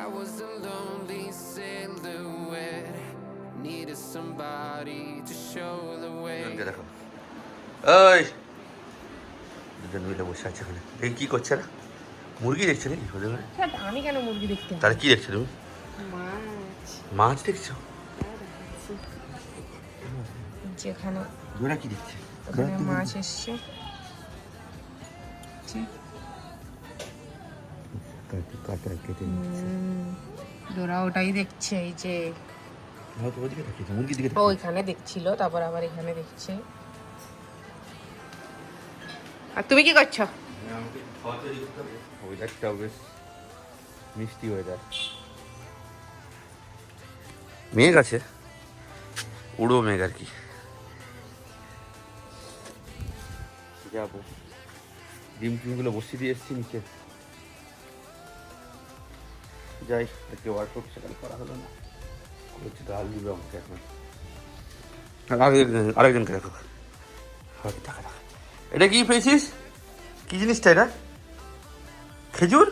I was a lonely silhouette. Needed somebody to show the way. দেখো। ওই দুজন মিলে বসে আছে ওখানে এই কি করছে না মুরগি দেখছে নাকি ওদের ঘরে? হ্যাঁ, আমি কেন মুরগি দেখতে? তাহলে কি দেখছ তুমি? মাছ। মাছ দেখছ? যেখানে ওরা কি দেখছে? ওখানে মাছ এসছে। কাটা কেটে ডোরা ওটাই দেখছে এই যে ও ওইখানে দেখছিল তারপর আবার এখানে দেখছে। আর তুমি কি করছ? ওয়েদারটাও বেশ মিষ্টি ওয়েদার মেঘ আছে। উড়ো মেঘ আর কি। যাব। ডিম টিমগুলো বসিয়ে দিয়ে এসছি নিচে। যাই আজকে ওয়ার্কআউট সেখানে করা হলো না। করছি তো দিবে আমাকে এখন। আর আরেকজন আরেকজনকে দেখো। দেখা দেখা। এটা কি পেয়েছিস? কি জিনিসটা এটা? খেজুর?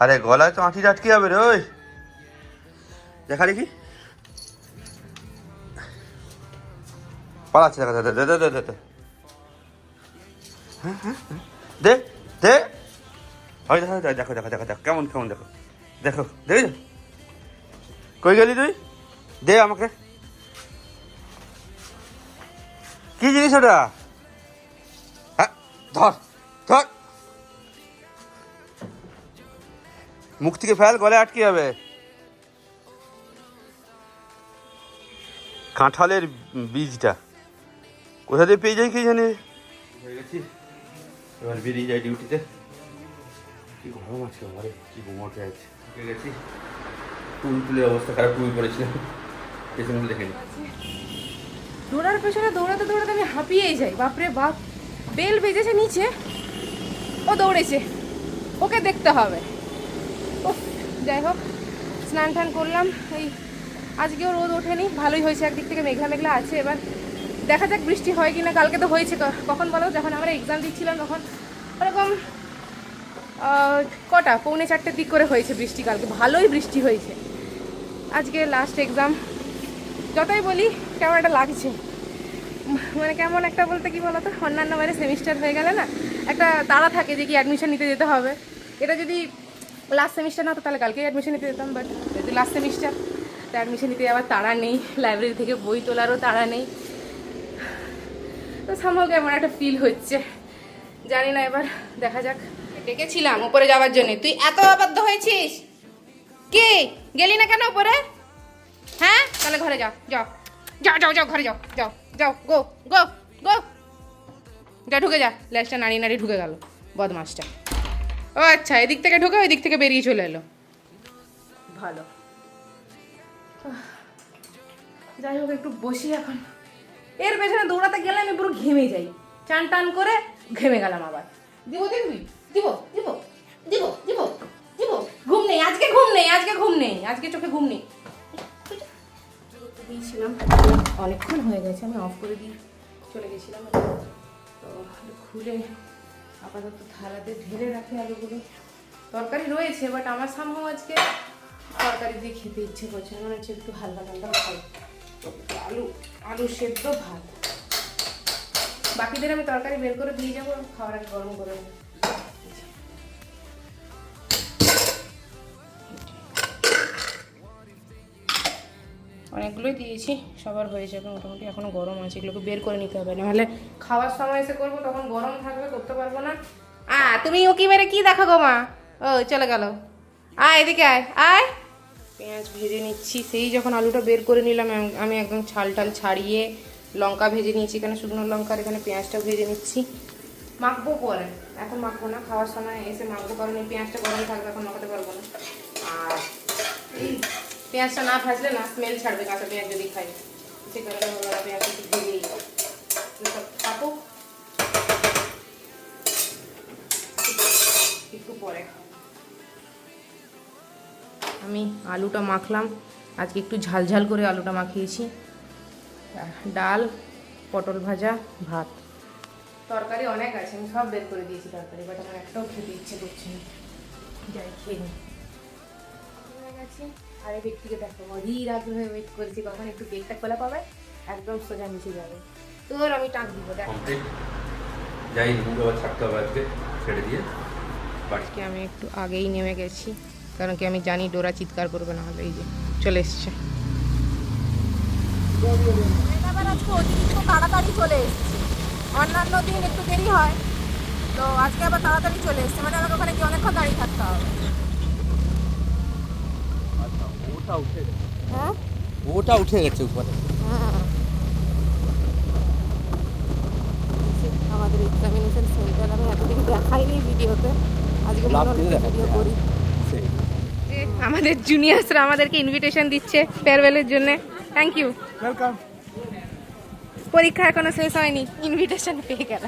আরে গলায় তো আঁটি আটকে যাবে রে ওই। দেখা দেখি। পালাচ্ছে দেখা দে দে দে দে দে দে হ্যাঁ, হ্যাঁ, হ্যাঁ। ওই দেখো দেখো দেখো দেখো দেখো দেখো, কেমন কেমন, দেখো দেখো, দেখেছ? কই গেলি তুই? দে আমাকে। কি জিনিস ওটা? হ্যাঁ ধর ধর। মুখ থেকে ফেল গলে আটকে যাবে। কাঁঠালের বীজটা। কোথা দিয়ে পেয়ে যাই কে জানে? হয়ে এবার বেরিয়ে যাই ডিউটিতে কি গরম আছে আমারে কি ঘুমোতে আছে উঠে গেছি? টুল টুলের অবস্থা খারাপ টুল করেছিলাম পেছনগুলো দেখে নি। ডোরার পেছনে দৌড়াতে দৌড়াতে আমি হাঁপিয়েই যাই বাপরে বাপ। বেল বেজেছে নিচে ও দৌড়েছে ওকে দেখতে হবে। উফ, যাই হোক স্নান টান করলাম এই আজকেও রোদ ওঠেনি ভালোই হয়েছে একদিক থেকে মেঘলা মেঘলা আছে এবার দেখা যাক বৃষ্টি হয় কি না কালকে তো হয়েছে কখন বলো যখন আমরা এক্সাম দিচ্ছিলাম তখন ওরকম কটা? পৌনে চারটের দিক করে হয়েছে বৃষ্টি কালকে। ভালোই বৃষ্টি হয়েছে। আজকে লাস্ট এক্সাম যতই বলি, কেমন একটা লাগছে। মানে কেমন একটা বলতে কি বলতো? অন্যান্য বাইরে সেমিস্টার হয়ে গেলে না, একটা তাড়া থাকে যে কি অ্যাডমিশন নিতে যেতে হবে। এটা যদি লাস্ট সেমিস্টার না হতো, তাহলে কালকেই অ্যাডমিশন নিতে যেতাম বাট যদি লাস্ট সেমিস্টার তো অ্যাডমিশন নিতে যাওয়ার তাড়া নেই। লাইব্রেরি থেকে বই তোলারও তাড়া নেই। তো সামহাও কেমন একটা ফিল হচ্ছে। জানি না, এবার দেখা যাক। ডেকেছিলাম উপরে যাওয়ার জন্য। তুই এত আবদ্ধ হয়েছিস? কি? গেলি না কেন উপরে? হ্যাঁ? তাহলে ঘরে যাও যাও। যাও যাও যাও, ঘরে যাও যাও যাও, গো গো গো। যা ঢুকে যা। ল্যাসটা নাড়িয়ে নাড়িয়ে ঢুকে গেল, বদমাসটা। ও আচ্ছা এদিক থেকে ঢুকে ওই দিক থেকে বেরিয়ে চলে এলো। ভালো। যাই হোক, একটু বসি এখন। এর পেছনে দৌড়াতে গেলে আমি পুরো ঘেমে যাই। চান টান করে ঘেমে গেলাম আবার। দিব দেখবি দিব দিব দিব দিব দিব। ঘুম নেই, আজকে ঘুম নেই, আজকে ঘুম নেই, আজকে চোখে ঘুম নেই। দিয়েছিলাম অনেকক্ষণ হয়ে গেছে, আমি অফ করে দিয়ে চলে গেছিলাম। তো খুলে আপাতত থালাতে ঢেলে রাখি আলুগুলো। তরকারি রয়েছে বাট আমার সামনে আজকে তরকারি দিয়ে খেতে ইচ্ছে করছে। মনে হচ্ছে একটু হালকা হালকা খাই আলু আলু সেদ্ধ ভাত। বাকিদের আমি তরকারি বের করে দিয়ে যাব, খাওয়ার আগে গরম করে অনেকগুলোই দিয়েছি, সবার হয়ে যাবে, মোটামুটি এখনও গরম আছে, এগুলোকে বের করে নিতে হবে, নাহলে খাওয়ার সময় এসে করব, তখন গরম থাকবে, করতে পারব না। আ, তুমি উকি মেরে কি দেখো গো মা? ও, চলে গেল। আয় এদিকে আয় আয়। পেঁয়াজ ভেজে নিচ্ছি, সেই যখন আলুটা বের করে নিলাম, আমি একদম ছাল টাল ছাড়িয়ে লঙ্কা ভেজে নিয়েছি, এখানে শুকনো লঙ্কার এখানে পেঁয়াজটা ভেজে নিচ্ছি। মাখবো পরে, এখন মাখবো না, খাওয়ার সময় এসে মাখবো, কারণ এই পেঁয়াজটা গরম থাকবে, এখন মাখাতে পারব না। আর পেঁয়াজটা না ভাজলে না স্মেল ছাড়বে, কাঁচা পেঁয়াজ যদি খাই। সে কারণে পেঁয়াজটা একটু সব একটু পরে আমি আলুটা মাখলাম। আজকে একটু ঝাল ঝাল করে আলুটা মাখিয়েছি। ডাল, পটল ভাজা, ভাত। তরকারি অনেক আছে, আমি সব বের করে দিয়েছি তরকারি বাট আমার একটাও খেতে ইচ্ছে করছে যাই খেয়ে নিই। গেছে। আর এই ব্যক্তিকে দেখো অধীর আগ্রহে ওয়েট করেছি কখন একটু কেকটা খোলা পাবে একদম সোজা মিশে যাবে। তোর আমি টাক দিব দেখ। যাই মুখে আবার ছাড়তে হবে আজকে ছেড়ে দিয়ে। আজকে আমি একটু আগেই নেমে গেছি কারণ কি আমি জানি ডোরা চিৎকার করবে না হলে এই যে চলে এসছে। তাড়াতাড়ি চলে এসেছি। অন্যান্য দিন একটু দেরি হয় তো আজকে আবার তাড়াতাড়ি চলে এসেছে। মানে আমাকে ওখানে গিয়ে অনেকক্ষণ দাঁড়িয়ে থাকতে হবে। হ্যাঁ? ওটা উঠে গেছে উপরে। আমাদের এক্সামিনেশন সেন্টার আমি এতদিন দেখাইনি ভিডিওতে। আজকে ভিডিও করি। আমাদের জুনিয়র্সরা আমাদেরকে ইনভিটেশন দিচ্ছে ফেয়ারওয়েলের জন্য। থ্যাংক ইউ ওয়েলকাম পরীক্ষা এখনও শেষ হয়নি ইনভিটেশন পেয়ে গেল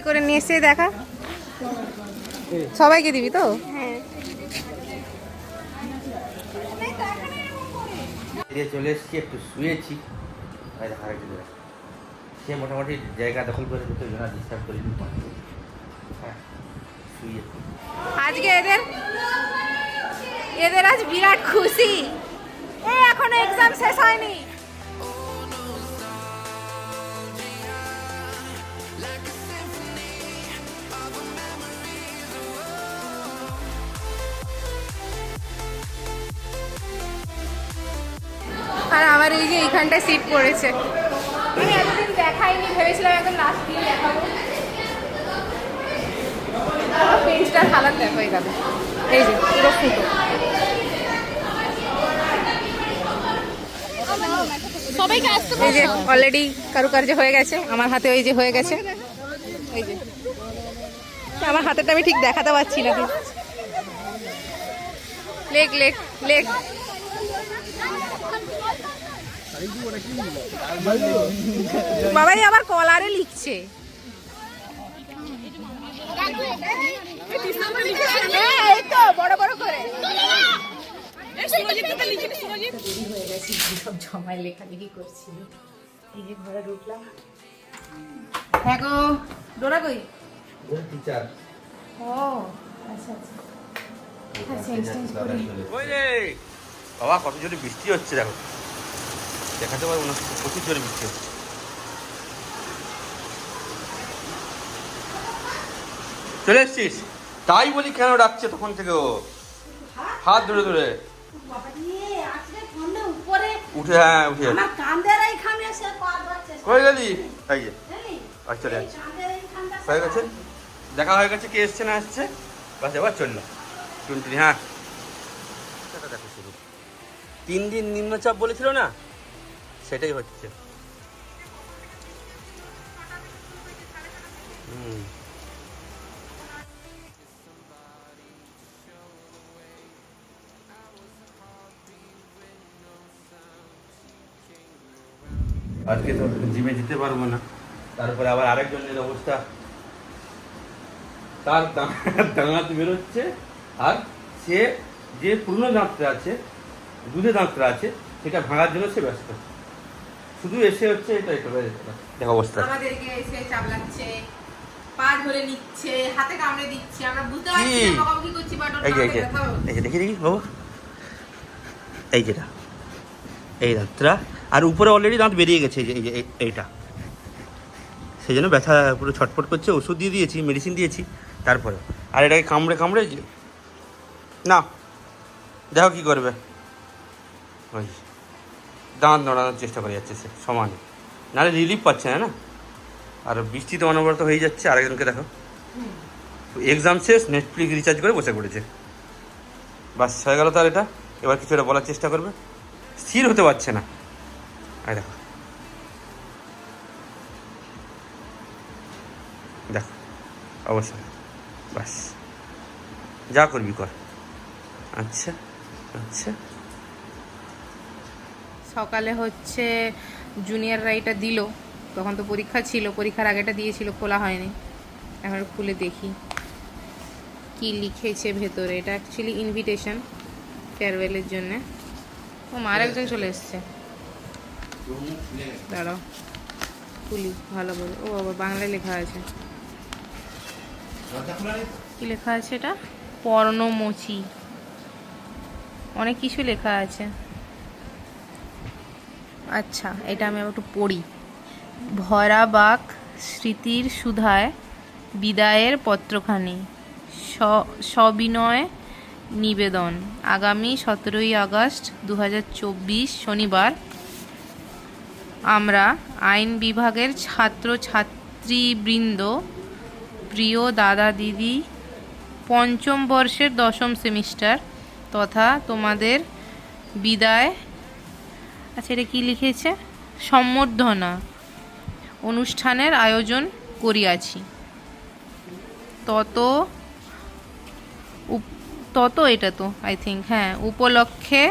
ভর্তি করে নিয়ে এসে দেখা। সবাইকে দিবি তো? দিয়ে চলে এসেছি একটু শুয়েছি। সে মোটামুটি জায়গা দখল করে দিতে জন্য ডিস্টার্ব করিনি। হ্যাঁ শুয়ে আজকে এদের এদের আজ বিরাট খুশি। এই এখনও এক্সাম শেষ হয়নি। আর আমার এই যে এইখানটায় সিট পড়েছে। আমি এতদিন দেখাইনি ভেবেছিলাম একদম লাস্ট দিন দেখাবো। পেন্সটার হালাত দেখো এখানে এই যে পুরো ফুটো। এই যে অলরেডি কারুকার্য হয়ে গেছে। আমার হাতে ওই যে হয়ে গেছে। এই যে। আমার হাতেটা আমি ঠিক দেখাতে পারছি না। লেখ লেখ লেখ বাবাই আবার কলারে লিখছে। এই তো বড় বড় করে। হয়ে গেছি সব জমায় লেখালেখি করছিল এই যে ঘরে ঢুকলাম হ্যাঁ গো ডোরা কই? টিচার ও আচ্ছা আচ্ছা। বাবা, কত জোরে বৃষ্টি হচ্ছে দেখো। দেখাতে পারব না, প্রচুর জোরে বৃষ্টি হচ্ছে। চলে এসছিস? তাই বলি কেন ডাকছে তখন থেকে ও? হাত ধরে ধরে। উঠে হ্যাঁ উঠে। কই গেলি? তাই যাচ্ছে। হয়ে গেছে? দেখা হয়ে গেছে, কে এসছে, না আসছে বাস, এবার চলল টুনটুনি হ্যাঁ। তিন দিন নিম্নচাপ বলেছিল না? সেটাই হচ্ছে। আজকে তো জিমে যেতে পারব না। তারপরে আবার আরেকজনের অবস্থা। তার দাঁত বেরোচ্ছে। আর সে যে পুরনো দাঁতটা আছে দুধে দাঁতটা আছে সেটা ভাঙার জন্য সে ব্যস্ত শুধু এসে হচ্ছে এটা এটা। দেখো অবস্থা। আমাদেরকে এসে চাবলাচ্ছে পা ধরে নিচ্ছে হাতে কামড়ে দিচ্ছে আমরা বুঝতে পারছি না বকাবকি করছি বাট এই যে এই যে এই যে দেখি দেখি বাবু। এই যেটা এই দাঁতটা। আর উপরে অলরেডি দাঁত বেরিয়ে গেছে এই যে এই যে এই- এইটা। সেই জন্য ব্যথা পুরো ছটফট করছে ওষুধ দিয়ে দিয়েছি মেডিসিন দিয়েছি তারপরে। আর এটাকে কামড়ে কামড়ে না। দেখো কি করবে। ওই দাঁত নড়ানোর চেষ্টা করে যাচ্ছে সে সমানে। নাহলে রিলিফ পাচ্ছে না না? আর বৃষ্টিতে অনবরত হয়ে যাচ্ছে, আরেকজনকে দেখো। এক্সাম শেষ নেটফ্লিক্স রিচার্জ করে বসে পড়েছে। বাস, হয়ে গেল তার এটা। এবার কিছু একটা বলার চেষ্টা করবে। স্থির হতে পারছে না। আয় দেখো। দেখো অবশ্যই বাস, যা করবি কর। আচ্ছা আচ্ছা। সকালে হচ্ছে জুনিয়ররা এটা দিল। তখন তো পরীক্ষা ছিল, পরীক্ষার আগেটা দিয়েছিল, খোলা হয়নি। এখন খুলে দেখি। কি লিখেছে ভেতরে? এটা অ্যাকচুয়ালি ইনভিটেশন ফেয়ারওয়েলের জন্যে। ও মার একজন চলে এসছে। দাঁড়াও। খুলি, ভালো করে। ও বাবা বাংলায় লেখা আছে। কি লেখা আছে এটা? পর্ণমোচি। অনেক কিছু লেখা আছে। আচ্ছা এটা আমি একটু পড়ি। ভরা বাক স্মৃতির সুধায় বিদায়ের পত্রখানি সবিনয় নিবেদন। আগামী সতেরোই আগস্ট দু হাজার চব্বিশ শনিবার আমরা আইন বিভাগের ছাত্র ছাত্রীবৃন্দ প্রিয় দাদা দিদি, পঞ্চম বর্ষের দশম সেমিস্টার তথা তোমাদের বিদায় আচ্ছা এটা কী লিখেছে? সম্বর্ধনা। অনুষ্ঠানের আয়োজন করিয়াছি। তত তত এটা তো আই থিঙ্ক হ্যাঁ উপলক্ষে।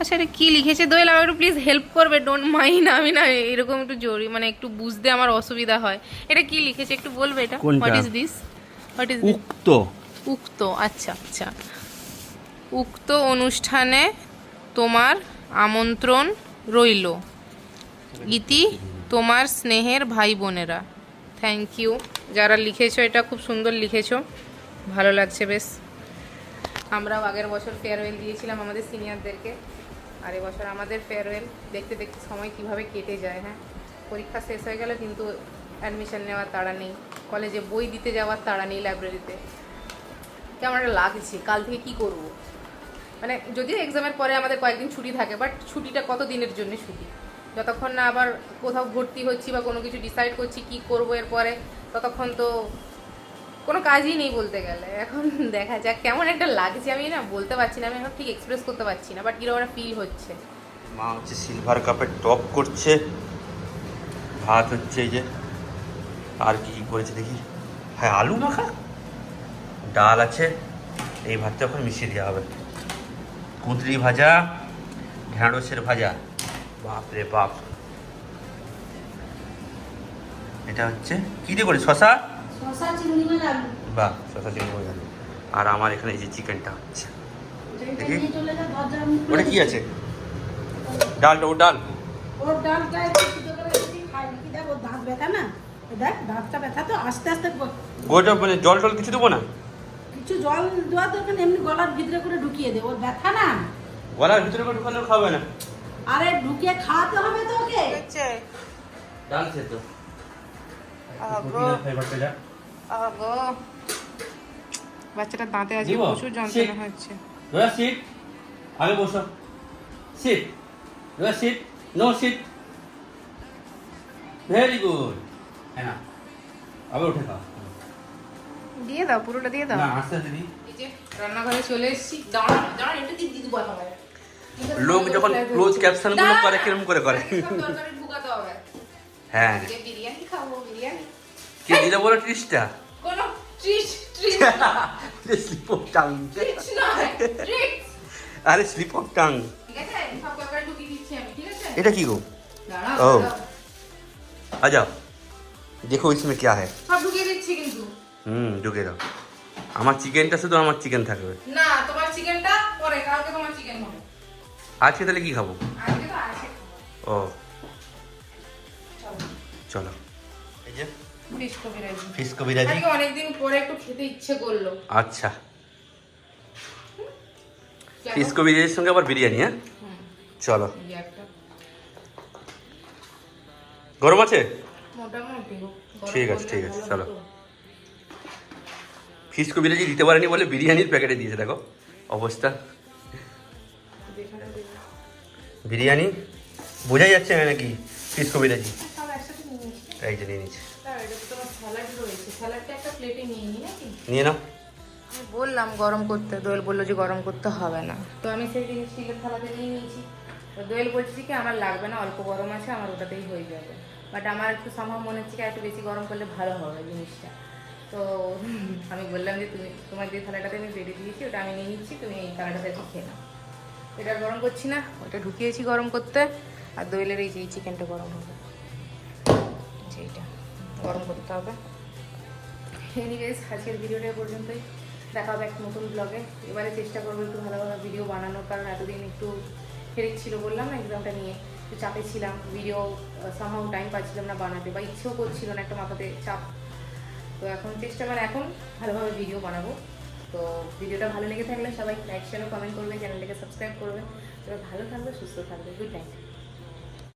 আচ্ছা এটা কী লিখেছে? দোয়েল আমার একটু প্লিজ হেল্প করবে ডোন্ট মাইন্ড আমি না এরকম একটু জরুরি মানে একটু বুঝতে আমার অসুবিধা হয়। এটা কি লিখেছে? একটু বলবে এটা? What is this what is উক্ত। উক্ত আচ্ছা আচ্ছা। উক্ত অনুষ্ঠানে তোমার আমন্ত্রণ রইল। ইতি তোমার স্নেহের ভাই বোনেরা থ্যাংক ইউ যারা লিখেছো, এটা খুব সুন্দর লিখেছো। ভালো লাগছে বেশ। আমরাও আগের বছর ফেয়ারওয়েল দিয়েছিলাম আমাদের সিনিয়রদেরকে আর এবছর আমাদের ফেয়ারওয়েল দেখতে দেখতে সময় কীভাবে কেটে যায় হ্যাঁ? পরীক্ষা শেষ হয়ে গেল, কিন্তু অ্যাডমিশন নেওয়ার তাড়া নেই। কলেজে বই দিতে যাওয়ার তাড়া নেই লাইব্রেরিতে কেমন একটা লাগছে। কাল থেকে কি করব? মানে যদিও এক্সামের পরে আমাদের কয়েকদিন ছুটি থাকে বাট ছুটিটা কত দিনের জন্য ছুটি? যতক্ষণ না আবার কোথাও ভর্তি হচ্ছি বা কোনো কিছু ডিসাইড করছি কি করব এরপরে ততক্ষণ তো কোনো কাজই নেই বলতে গেলে। এখন দেখা যাক, কেমন একটা লাগছে। আমি না বলতে পারছি না, আমি এখন ঠিক এক্সপ্রেস করতে পারছি না বাট কীরকম একটা ফিল হচ্ছে। মা হচ্ছে সিলভার কাপের টপ করছে। ভাত হচ্ছে এই যে, আর কি করেছে দেখি? হ্যাঁ আলু মাখা? ডাল আছে। এই ভাতটা এখন মিশিয়ে দেওয়া হবে। কুঁদরি ভাজা ঢ্যাঁড়সের ভাজা। বাপ রে বাপ। এটা হচ্ছে কী দিয়ে করে? শশা বাহ শশা চিংড়ি আলু। আর আমার এখানে এই যে চিকেনটা। হচ্ছে দেখি। ওটা কি আছে? ডালটা ও ডাল। ওর ডালটা একটু সিদ্ধ করে যদি খাই কি দেখ ওর দাঁত ব্যথা না? দেখ দাঁতটা ব্যথা তো আস্তে আস্তে গোটা মানে জল টল কিছু দেবো না? কিছু জল দেওয়া তো ওখানে এমনি গলার ভিতরে করে ঢুকিয়ে দে ওর ব্যথা না? গলার ভিতরে করে ঢুকালেও খাবে না। আরে ঢুকিয়ে খাওয়াতে হবে তো ওকে ডাল সে তো। ফাইবারটা আগো বাচ্চাটার দাঁতে আজকে? প্রচুর যন্ত্রণা হচ্ছে। রোয়া সিট? আগে বসো। সিট। রোয়া sit? No sit? Very good. হ্যাঁ আবার উঠে খাও। দিয়ে দাও পুরোটা দিয়ে দাও না আস্তে আস্তে দিই এই যে রান্নাঘরে চলে এসেছি দাঁড়া দাঁড়া এটা দিয়ে দিদি বলা হবে লোক যখন ক্লোজ ক্যাপশন গুলো করে কিরম করে করে তরকারি ঢুকাতে হবে হ্যাঁ আজকে বিরিয়ানি খাবো বিরিয়ানি কে দিলে বলো ট্রিসটা কোনো treat treat slip of tongue treat নয় ট্রিট আরে স্লিপ অফ টাং ঠিক আছে সব তরকারি ঢুকিয়ে দিচ্ছি আমি ঠিক আছে এটা কি গো দাঁড়াও ও। দাঁড়াও। आ जाओ देखो इसमें क्या है সব ঢুকিয়ে দিচ্ছি কিন্তু হুম ঢুকে দাও। আমার চিকেনটা শুধু আমার চিকেন থাকবে। না তোমার চিকেনটা পরে কালকে তোমার চিকেন হবে। আজকে তাহলে কি খাব? আজকে তো আছে। ও। চলো। এই যে। ফিশ কবিরাজি ফিশ কবিরাজি আজকে অনেকদিন পরে একটু খেতে ইচ্ছে করল। আচ্ছা। ফিশ কবিরাজির সঙ্গে আবার বিরিয়ানি হ্যাঁ? চলো। গরম আছে? ঠিক আছে, ঠিক আছে, চলো। ফিশ কবিরাজি দিতে পারেনি বলে বিরিয়ানির প্যাকেটে দিয়েছে দেখো। অবস্থা। বিরিয়ানি? বোঝাই যাচ্ছে না নাকি নিয়ে নিচ্ছি। এই যে নিয়ে নিচ্ছে। তো তোমার স্যালাড রয়েছে। স্যালাডটা একটা প্লেটে নিয়ে নিয়ে নাও। আমি বললাম গরম করতে দোয়েল বলল যে গরম করতে হবে না। তো আমি সেই জিনিস স্টিলের থালাতে নিয়ে নিয়েছি। তো দোয়েল বলছে কি আমার লাগবে না অল্প গরম আছে আমার ওটাতেই হয়ে যাবে। বাট আমার একটু সম্ভব মনে হচ্ছে কি একটু বেশি গরম করলে ভালো হবে জিনিসটা। তো আমি বললাম যে তুমি, তোমার যে থালাটাতে আমি বেড়ে দিয়েছি, ওটা আমি নিয়ে নিচ্ছি, তুমি এই থালাটাতে একটু খেয়ে নাও। এটা গরম করছি না, ওটা ঢুকিয়েছি গরম করতে, আর দোয়েলের এই যে চিকেনটা গরম হবে। যেইটা গরম করতে হবে। এনিওয়েজ আজকের ভিডিওটা পর্যন্তই। দেখা হবে একটা নতুন ব্লগে এবারে চেষ্টা করব একটু ভালোভাবে ভিডিও বানানোর, কারণ এতদিন একটু হেরেক ছিল বললাম না এক্সামটা নিয়ে একটু চাপে ছিলাম। ভিডিও সামহাও টাইম পাচ্ছিলাম না বানাতে, বা ইচ্ছেও করছিল না একটা মাথাতে চাপ তো এখন চেষ্টা মানে এখন ভালোভাবে ভিডিও বানাবো। তো ভিডিওটা ভালো লেগে থাকলে সবাই লাইক শেয়ার কমেন্ট করবে চ্যানেলটাকে সাবস্ক্রাইব করবে। তোমরা ভালো থাকবে, সুস্থ থাকবে। Good night